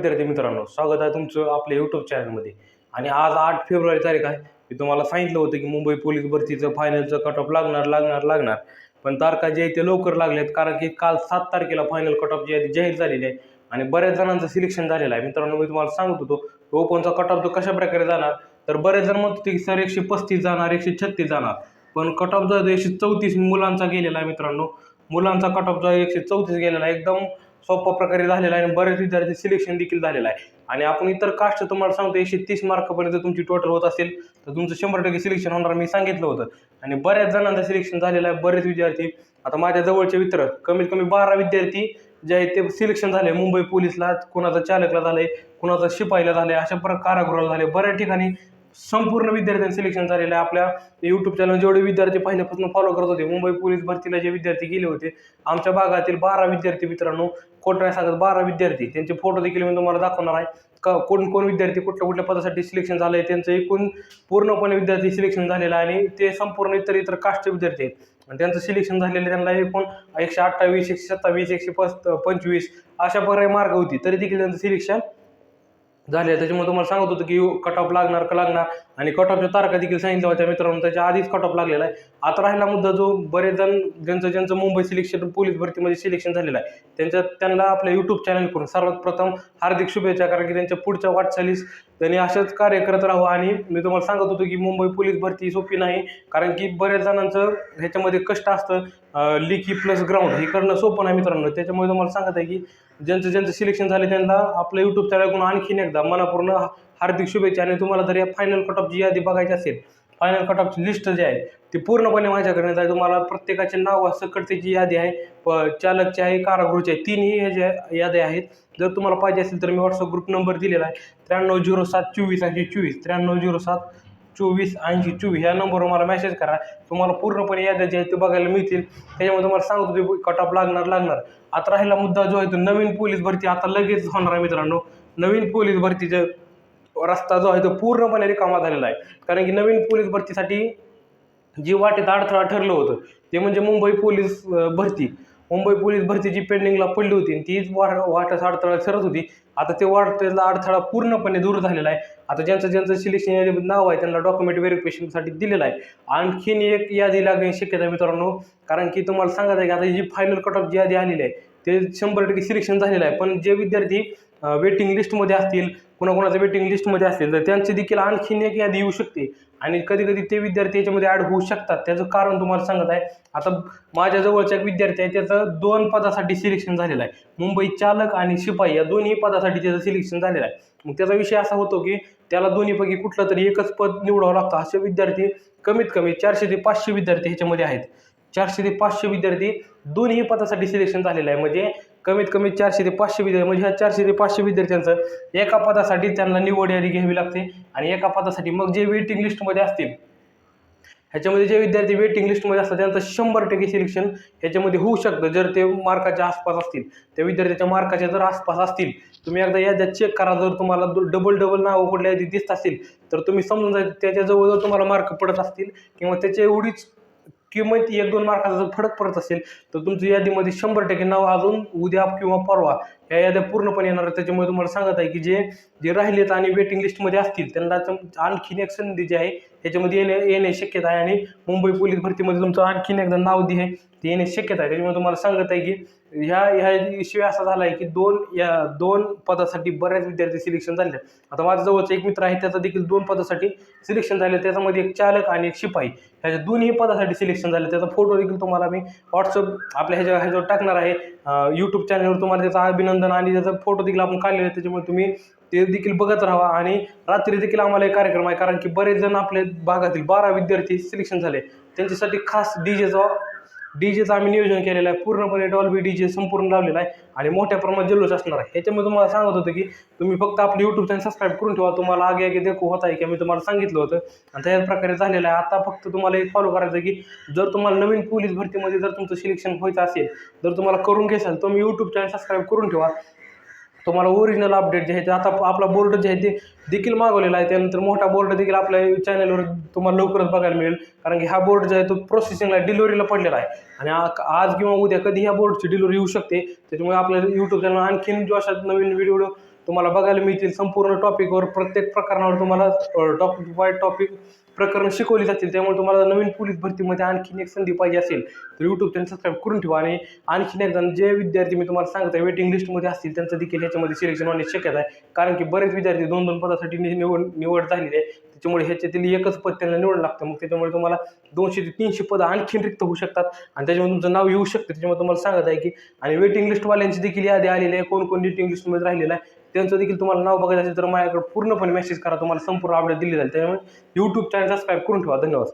विद्यार्थी मित्रांनो स्वागत आहे तुमचं आपल्या यूट्यूब चॅनलमध्ये आणि आज आठ फेब्रुवारी तारीख आहे. मी तुम्हाला सांगितलं होतं की मुंबई पोलीस भरतीचं फायनलचं कट ऑफ लागणार लागणार लागणार. पण तारखा जे आहे ते लवकर लागल्यात कारण की काल सात तारखेला फायनल कट ऑफ जे आहे ते जाहीर झालेली आहे. आणि बऱ्याच जणांचं सिलेक्शन झालेलं आहे. मित्रांनो मी तुम्हाला सांगत होतो ओपनचा कट ऑफ तो कशा प्रकारे जाणार तर बरेच जण म्हणत होते की सर एकशे पस्तीस जाणार एकशे छत्तीस जाणार. पण कट ऑफ जो आहे एकशे चौतीस मुलांचा गेलेला आहे मित्रांनो. मुलांचा कट ऑफ जो आहे एकशे चौतीस गेलेला आहे. एकदम सोप्या प्रकारे झालेला आहे आणि बरेच विद्यार्थी सिलेक्शन देखील झालेलं आहे. आणि आपण इतर कास्ट तुम्हाला सांगतो एकशे तीस मार्कापर्यंत तुमची टोटल होत असेल तर तुमचं शंभर टक्के सिलेक्शन होणार मी सांगितलं होतं. आणि बऱ्याच जणांचं सिलेक्शन झालेलं आहे बरेच विद्यार्थी. आता माझ्या जवळचे मित्र कमीत कमी बारा विद्यार्थी जे आहेत ते सिलेक्शन झाले. मुंबई पोलीसला कुणाचं चालकला झालंय कुणाचं शिपाईला झालंय अशा प्रकार कारागृहाला झाले. बऱ्याच ठिकाणी संपूर्ण विद्यार्थ्यांचं सिलेक्शन झालेलं आहे. आपल्या यूट्यूब चॅनल जेवढे विद्यार्थी पहिल्यापासून फॉलो करत होते मुंबई पोलीस भरतीला जे विद्यार्थी गेले होते आमच्या भागातील बारा विद्यार्थी मित्रांनो खोटं सागर सांगत बारा विद्यार्थी. त्यांचे फोटो देखील मी तुम्हाला दाखवणार आहे. का कोण कोण विद्यार्थी कुठल्या कुठल्या पदासाठी सिलेक्शन झालं आहे त्यांचं एकूण पूर्णपणे विद्यार्थी सिलेक्शन झालेलं आहे आणि ते संपूर्ण इतर इतर कास्टचे विद्यार्थी आहेत. आणि त्यांचं सिलेक्शन झालेलं आहे, त्यांना एकूण एकशे अठ्ठावीस एकशे सत्तावीस एकशे पस्त पंचवीस अशा प्रकारे मार्ग होती. तरी देखील त्यांचं सिलेक्शन झाले. त्याच्यामुळे तुम्हाला सांगत होतं की कट ऑफ लागणार का लागणार? आणि कट ऑफच्या तारखा देखील सांगितल्या होत्या मित्रांनो त्याच्या आधीच कट ऑफ लागलेला आहे. आता राहिला मुद्दा जो बरेच जण ज्यांचं ज्यांचं मुंबई सिलेक्शन पोलीस भरतीमध्ये सिलेक्शन झालेलं आहे त्यांच्या त्यांना आपल्या यूट्यूब चॅनलकडून सर्वात प्रथम हार्दिक शुभेच्छा कारण की त्यांच्या पुढच्या वाटचालीस त्यांनी असंच कार्य करत राहावं आणि मी तुम्हाला सांगत होतो की मुंबई पोलीस भरती सोपी नाही कारण की बऱ्याच जणांचं ह्याच्यामध्ये कष्ट असतं. लिखी प्लस ग्राउंड हे करणं सोपं नाही मित्रांनो. त्याच्यामुळे तुम्हाला सांगत आहे की ज्यांचं ज्यांचं सिलेक्शन झालं त्यांना आपल्या यूट्यूब चॅनलकडून आणखीन एकदा मनापूर्ण हार्दिक शुभेच्छा आणि तुम्हाला जर या फायनल कट ऑफची यादी बघायची असेल फायनल कट ऑफची लिस्ट जी आहे ती पूर्णपणे माझ्याकडे आहे तुम्हाला प्रत्येकाचे नाव सकट त्याची यादी आहे प चालकची आहे कारागृहची आहे तीनही ह्या ज्या याद्या आहेत जर तुम्हाला पाहिजे असेल तर मी व्हॉट्सअप ग्रुप नंबर दिलेला आहे त्र्याण्णव झिरो सात चोवीस ऐंशी चोवीस त्र्याण्णव झिरो सात चोवीस ऐंशी चोवीस ह्या नंबरवर मला मेसेज करा तुम्हाला पूर्णपणे याद्या ज्या आहेत ते बघायला मिळतील त्याच्यामध्ये तुम्हाला सांगतो ते कट ऑफ लागणार लागणार. आता राहिला मुद्दा जो आहे तो नवीन पोलीस भरती आता लगेच होणार आहे मित्रांनो. नवीन पोलीस भरतीचं रस्ता जो आहे तो पूर्णपणे रिकामा झालेला आहे. कारण की नवीन पोलीस भरतीसाठी जी वाटेत अडथळा ठरलं होतं. ते म्हणजे मुंबई पोलीस भरती. मुंबई पोलीस भरती जी पेंडिंगला पडली होती आणि तीच वाट वाटच अडथळा ठरत होती. आता ते वाटेतला अडथळा पूर्णपणे दूर झालेला आहे. आता ज्यांचं ज्यांचं सिलेक्शन नाव आहे त्यांना डॉक्युमेंट व्हेरिफिकेशनसाठी दिलेलं आहे. आणखीन एक यादी लागण्याची शक्यता मित्रांनो. कारण की तुम्हाला सांगत आहे की आता जी फायनल कट ऑफ जी यादी आलेली आहे ते शंभर टक्के सिलेक्शन झालेलं आहे. पण जे विद्यार्थी वेटिंग लिस्टमध्ये असतील कोणाकोणाचं वेटिंग लिस्टमध्ये असतील तर त्यांची देखील आणखीन एक यादी येऊ शकते. आणि कधी कधी ते विद्यार्थी याच्यामध्ये ॲड होऊ शकतात. त्याचं कारण तुम्हाला सांगत आहे. आता माझ्या जवळचा एक विद्यार्थी आहे त्याचं दोन पदासाठी सिलेक्शन झालेलं आहे. मुंबई चालक आणि शिपाई या दोन्ही पदासाठी त्याचं सिलेक्शन झालेलं आहे. मग त्याचा विषय असा होतो की त्याला दोन्हीपैकी कुठलं तरी एकच पद निवडावं लागतं. असे विद्यार्थी कमीत कमी चारशे ते पाचशे विद्यार्थी ह्याच्यामध्ये आहेत. चारशे ते पाचशे विद्यार्थी दोन्ही पदासाठी सिलेक्शन झालेलं आहे. म्हणजे कमीत कमी चारशे ते पाचशे विद्यार्थी म्हणजे ह्या चारशे ते पाचशे विद्यार्थ्यांचं एका पदासाठी त्यांना निवड यादी घ्यावी लागते आणि एका पदासाठी मग जे वेटिंग लिस्टमध्ये असतील ह्याच्यामध्ये जे विद्यार्थी वेटिंग लिस्टमध्ये असतात त्यांचं शंभर टक्के सिलेक्शन ह्याच्यामध्ये होऊ शकतं. जर ते मार्काच्या आसपास असतील त्या विद्यार्थ्याच्या मार्काच्या जर आसपास असतील तुम्ही एकदा याद्या चेक करा. जर तुम्हाला डबल डबल नावं कुठल्या यादी दिसत असतील तर तुम्ही समजून जायचं त्याच्याजवळ जर तुम्हाला मार्क पडत असतील किंवा त्याच्या एवढीच किंमत एक दोन मार्काचा जर फरक पडत असेल तर तुमच्या यादीमध्ये शंभर टक्के नाव अजून उद्या किंवा परवा या याद्या पूर्णपणे येणार आहेत. त्याच्यामुळे तुम्हाला सांगत आहे की जे जे राहिलेत आणि वेटिंग लिस्टमध्ये असतील त्यांना आणखीन एक संधी जी आहे त्याच्यामध्ये येणे येणे शक्यता आहे. आणि मुंबई पोलीस भरतीमध्ये तुमचं आणखीन एकदा नाव दे आहे ते येणे शक्यता आहे. त्याच्यामुळे तुम्हाला सांगत आहे की ह्या ह्या विषय असा झाला आहे की दोन या दोन पदासाठी बऱ्याच विद्यार्थी सिलेक्शन झाले आता माझ्या जवळचा एक मित्र आहे त्याचा देखील दोन पदासाठी सिलेक्शन झाले त्याच्यामध्ये एक चालक आणि एक शिपाई. ह्याच्या दोन्ही पदासाठी सिलेक्शन झालं. त्याचा फोटो देखील तुम्हाला मी व्हॉट्सअप आपल्या ह्याच्या ह्याच्यावर टाकणार आहे. यूट्यूब चॅनलवर तुम्हाला त्याचा अभिनंदन आणि त्याचा फोटो देखील आपण काढलेला आहे त्याच्यामुळे तुम्ही ते देखील बघत राहा आणि रात्री देखील आम्हाला एक कार्यक्रम आहे. कारण की बरेच जण आपल्या भागातील बारा विद्यार्थी सिलेक्शन झाले. त्यांच्यासाठी खास डी जेचा डी जेचं आम्ही नियोजन केलेलं आहे. पूर्णपणे डॉल्बी डी जे संपूर्ण लावलेला आहे. आणि मोठ्या प्रमाणात जल्लोष असणार आहे. ह्याच्यामुळे तुम्हाला सांगत होतं की तुम्ही फक्त आपलं यूट्यूब चॅनल सबस्क्राईब करून ठेवा. तुम्हाला आगे आगे देखू होत आहे की मी तुम्हाला सांगितलं होतं. आणि त्याच प्रकारे झालेलं आहे. आता फक्त तुम्हाला एक फॉलो करायचं आहे की जर तुम्हाला नवीन पोलीस भरतीमध्ये जर तुमचं सिलेक्शन व्हायचं असेल जर तुम्हाला करून घेसाल तुम्ही यूट्यूब चॅनल सबस्क्राईब करून ठेवा. तुम्हाला ओरिजिनल अपडेट जे आहे ते आता आपला बोर्ड जे आहे ते देखील मागवलेला आहे. त्यानंतर मोठा बोर्ड देखील आपल्या चॅनलवर तुम्हाला लवकरच बघायला मिळेल. कारण की हा बोर्ड जो आहे तो प्रोसेसिंगला डिलिव्हरीला पडलेला आहे. आणि आ- आज किंवा उद्या कधी ह्या बोर्डची डिलिव्हरी येऊ शकते त्याच्यामुळे आपल्या यूट्यूब चॅनल आणखीन जो अशा नवीन व्हिडिओ तुम्हाला बघायला मिळतील संपूर्ण टॉपिकवर प्रत्येक प्रकरणावर तुम्हाला टॉपिक बाय टॉपिक प्रकरण शिकवली जातील त्यामुळे तुम्हाला नवीन पोलीस भरतीमध्ये आणखीन एक संधी पाहिजे असेल तर यूट्यूब त्यांनी सबस्क्राईब करून ठेवा आणि आणखीन एकदा जे विद्यार्थी मी तुम्हाला सांगत आहे वेटिंग लिस्टमध्ये असतील त्यांचं देखील ह्याच्यामध्ये सिलेक्शन होण्याची शक्यता आहे. कारण की बरेच विद्यार्थी दोन दोन पदासाठी निवड निवड झालेली आहे. त्याच्यामुळे ह्याच्यातील एकच पद त्यांना निवड लागतं. मग त्याच्यामुळे तुम्हाला दोनशे ते तीनशे पदं आणखीन रिक्त होऊ शकतात. आणि त्याच्यामुळे तुमचं नाव येऊ शकतं. त्याच्यामुळे तुम्हाला सांगत आहे की आणि वेटिंग लिस्टवाल्यांची देखील यादी आलेली आहे. कोण कोण वेटिंग लिस्टमध्ये राहिलेलं आहे? त्यांचं देखील तुम्हाला नाव बघायचं असेल तर माझ्याकडे पूर्णपणे मेसेज करा. तुम्हाला संपूर्ण अपडेट दिली जाईल. त्यामुळे यूट्यूब चॅनल सबस्क्राईब करून ठेवा. धन्यवाद.